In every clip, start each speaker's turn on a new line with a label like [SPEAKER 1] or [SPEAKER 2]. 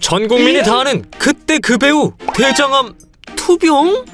[SPEAKER 1] 전 국민이 다 아는 그때 그 배우 대장암 투병?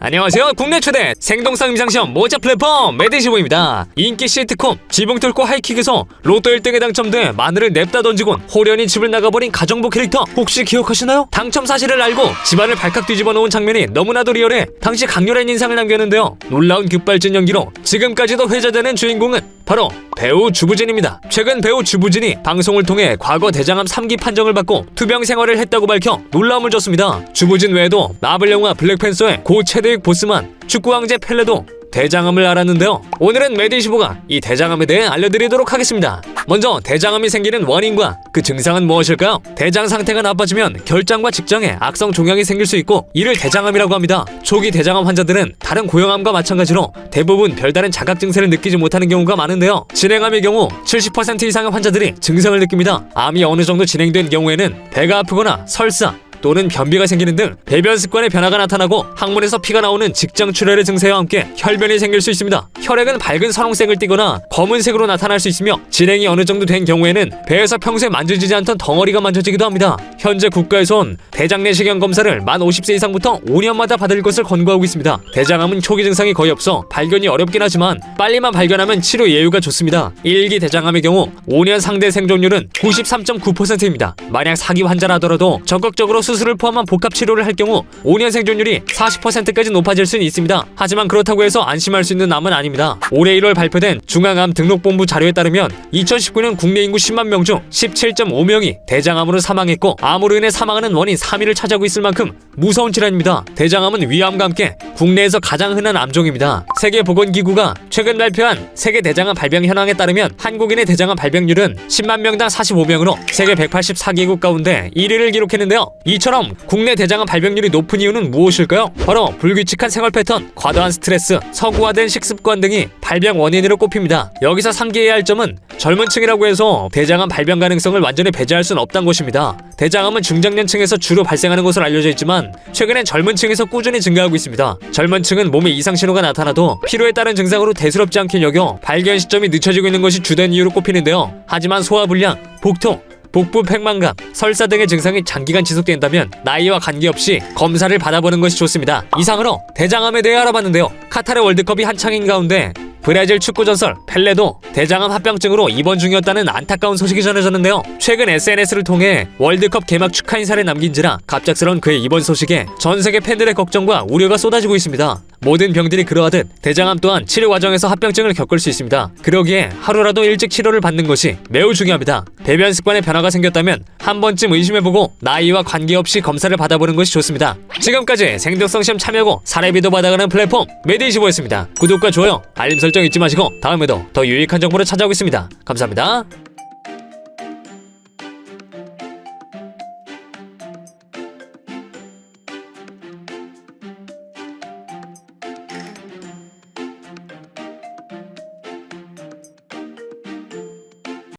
[SPEAKER 1] 안녕하세요. 국내 최대 생동성 임상시험 모자 플랫폼 매드시보입니다. 인기 시트콤 지붕 뚫고 하이킥에서 로또 1등에 당첨돼 마늘을 냅다 던지곤 호련히 집을 나가버린 가정부 캐릭터 혹시 기억하시나요? 당첨 사실을 알고 집안을 발칵 뒤집어 놓은 장면이 너무나도 리얼해 당시 강렬한 인상을 남겼는데요. 놀라운 급발진 연기로 지금까지도 회자되는 주인공은 바로 배우 주부진입니다. 최근 배우 주부진이 방송을 통해 과거 대장암 3기 판정을 받고 투병 생활을 했다고 밝혀 놀라움을 줬습니다. 주부진 외에도 마블 영화 블랙팬서의 고 최대익 보스만 축구 왕제 펠레도 대장암을 앓았는데요. 오늘은 메디시보가 이 대장암에 대해 알려드리도록 하겠습니다. 먼저 대장암이 생기는 원인과 그 증상은 무엇일까요? 대장 상태가 나빠지면 결장과 직장에 악성 종양이 생길 수 있고 이를 대장암이라고 합니다. 초기 대장암 환자들은 다른 고형암과 마찬가지로 대부분 별다른 자각 증세를 느끼지 못하는 경우가 많은데요. 진행암의 경우 70% 이상의 환자들이 증상을 느낍니다. 암이 어느 정도 진행된 경우에는 배가 아프거나 설사, 또는 변비가 생기는 등 배변 습관의 변화가 나타나고 항문에서 피가 나오는 직장 출혈의 증세와 함께 혈변이 생길 수 있습니다. 혈액은 밝은 선홍색을 띠거나 검은색으로 나타날 수 있으며 진행이 어느 정도 된 경우에는 배에서 평소에 만져지지 않던 덩어리가 만져지기도 합니다. 현재 국가에선 대장 내시경 검사를 만 50세 이상부터 5년마다 받을 것을 권고하고 있습니다. 대장암은 초기 증상이 거의 없어 발견이 어렵긴 하지만 빨리만 발견하면 치료 예후가 좋습니다. 1기 대장암의 경우 5년 상대 생존율은 93.9%입니다. 만약 사기 환자라더라도 적극적으로 수술을 포함한 복합 치료를 할 경우 5년 생존율이 40%까지 높아질 수는 있습니다. 하지만 그렇다고 해서 안심할 수 있는 암은 아닙니다. 올해 1월 발표된 중앙암 등록본부 자료에 따르면 2019년 국내 인구 10만 명 중 17.5명이 대장암으로 사망했고 암으로 인해 사망하는 원인 3위를 차지하고 있을 만큼 무서운 질환입니다. 대장암은 위암과 함께 국내에서 가장 흔한 암종입니다. 세계보건기구가 최근 발표한 세계 대장암 발병 현황에 따르면 한국인의 대장암 발병률은 10만 명당 45명으로 세계 184개국 가운데 1위를 기록했는데요. 이처럼 국내 대장암 발병률이 높은 이유는 무엇일까요? 바로 불규칙한 생활 패턴, 과도한 스트레스, 서구화된 식습관 등이 발병 원인으로 꼽힙니다. 여기서 상기해야 할 점은 젊은 층이라고 해서 대장암 발병 가능성을 완전히 배제할 수는 없다는 것입니다. 대장암은 중장년층에서 주로 발생하는 것으로 알려져 있지만 최근엔 젊은 층에서 꾸준히 증가하고 있습니다. 젊은 층은 몸에 이상 신호가 나타나도 피로에 따른 증상으로 대수롭지 않게 여겨 발견 시점이 늦춰지고 있는 것이 주된 이유로 꼽히는데요. 하지만 소화불량, 복통, 복부 팽만감, 설사 등의 증상이 장기간 지속된다면 나이와 관계없이 검사를 받아보는 것이 좋습니다. 이상으로 대장암에 대해 알아봤는데요. 카타르 월드컵이 한창인 가운데 브라질 축구 전설 펠레도 대장암 합병증으로 입원 중이었다는 안타까운 소식이 전해졌는데요. 최근 SNS를 통해 월드컵 개막 축하 인사를 남긴지라 갑작스러운 그의 입원 소식에 전 세계 팬들의 걱정과 우려가 쏟아지고 있습니다. 모든 병들이 그러하듯 대장암 또한 치료 과정에서 합병증을 겪을 수 있습니다. 그러기에 하루라도 일찍 치료를 받는 것이 매우 중요합니다. 배변 습관에 변화가 생겼다면 한 번쯤 의심해보고 나이와 관계없이 검사를 받아보는 것이 좋습니다. 지금까지 생동성 시험 참여고 사례비도 받아가는 플랫폼 메디시보였습니다. 구독과 좋아요, 알림 설정 잊지 마시고 다음에도 더 유익한 정보를 찾아오겠습니다. 감사합니다.